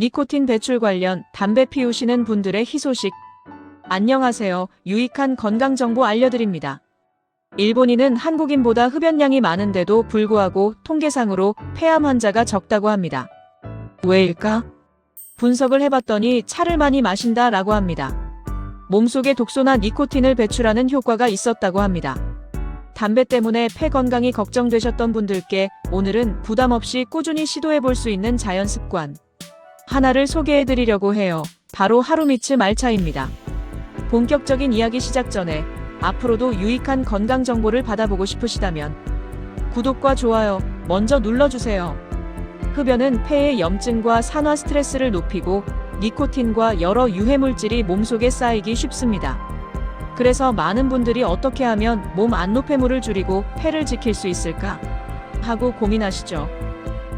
니코틴 배출 관련 담배 피우시는 분들의 희소식. 안녕하세요. 유익한 건강 정보 알려드립니다. 일본인은 한국인보다 흡연량이 많은데도 불구하고 통계상으로 폐암 환자가 적다고 합니다. 왜일까? 분석을 해봤더니 차를 많이 마신다 라고 합니다. 몸속에 독소나 니코틴을 배출하는 효과가 있었다고 합니다. 담배 때문에 폐 건강이 걱정되셨던 분들께 오늘은 부담 없이 꾸준히 시도해 볼 수 있는 자연 습관 하나를 소개해 드리려고 해요. 바로 하루미츠 말차입니다. 본격적인 이야기 시작 전에 앞으로도 유익한 건강 정보를 받아보고 싶으시다면 구독과 좋아요 먼저 눌러주세요. 흡연은 폐의 염증과 산화 스트레스를 높이고 니코틴과 여러 유해 물질이 몸속에 쌓이기 쉽습니다. 그래서 많은 분들이 어떻게 하면 몸 안노폐물을 줄이고 폐를 지킬 수 있을까 하고 고민하시죠.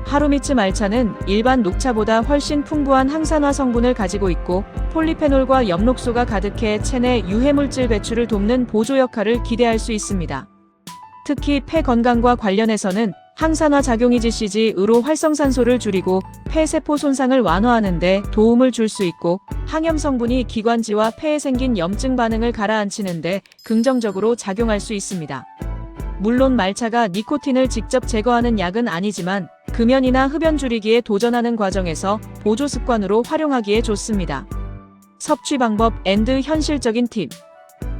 하루미츠 말차는 일반 녹차보다 훨씬 풍부한 항산화 성분을 가지고 있고 폴리페놀과 엽록소가 가득해 체내 유해물질 배출을 돕는 보조 역할을 기대할 수 있습니다. 특히 폐 건강과 관련해서는 항산화 작용이 지시지으로 활성산소를 줄이고 폐세포 손상을 완화하는 데 도움을 줄 수 있고 항염 성분이 기관지와 폐에 생긴 염증 반응을 가라앉히는 데 긍정적으로 작용할 수 있습니다. 물론 말차가 니코틴을 직접 제거하는 약은 아니지만 금연이나 흡연 줄이기에 도전하는 과정에서 보조 습관으로 활용하기에 좋습니다. 섭취 방법 앤드 현실적인 팁.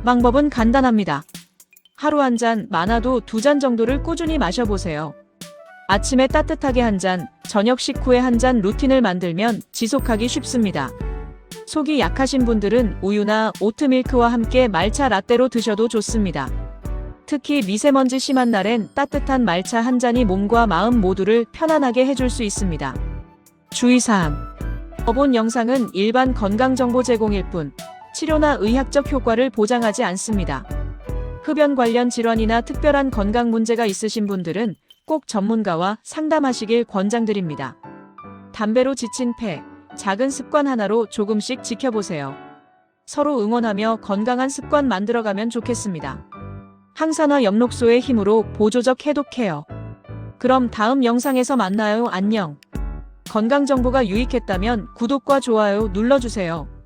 방법은 간단합니다. 하루 한 잔, 많아도 두 잔 정도를 꾸준히 마셔보세요. 아침에 따뜻하게 한 잔, 저녁 식후에 한 잔 루틴을 만들면 지속하기 쉽습니다. 속이 약하신 분들은 우유나 오트밀크와 함께 말차 라떼로 드셔도 좋습니다. 특히 미세먼지 심한 날엔 따뜻한 말차 한 잔이 몸과 마음 모두를 편안하게 해줄 수 있습니다. 주의사항. 어본 영상은 일반 건강정보 제공일 뿐, 치료나 의학적 효과를 보장하지 않습니다. 흡연 관련 질환이나 특별한 건강 문제가 있으신 분들은 꼭 전문가와 상담하시길 권장드립니다. 담배로 지친 폐, 작은 습관 하나로 조금씩 지켜보세요. 서로 응원하며 건강한 습관 만들어가면 좋겠습니다. 항산화 엽록소의 힘으로 보조적 해독해요. 그럼 다음 영상에서 만나요. 안녕. 건강 정보가 유익했다면 구독과 좋아요 눌러주세요.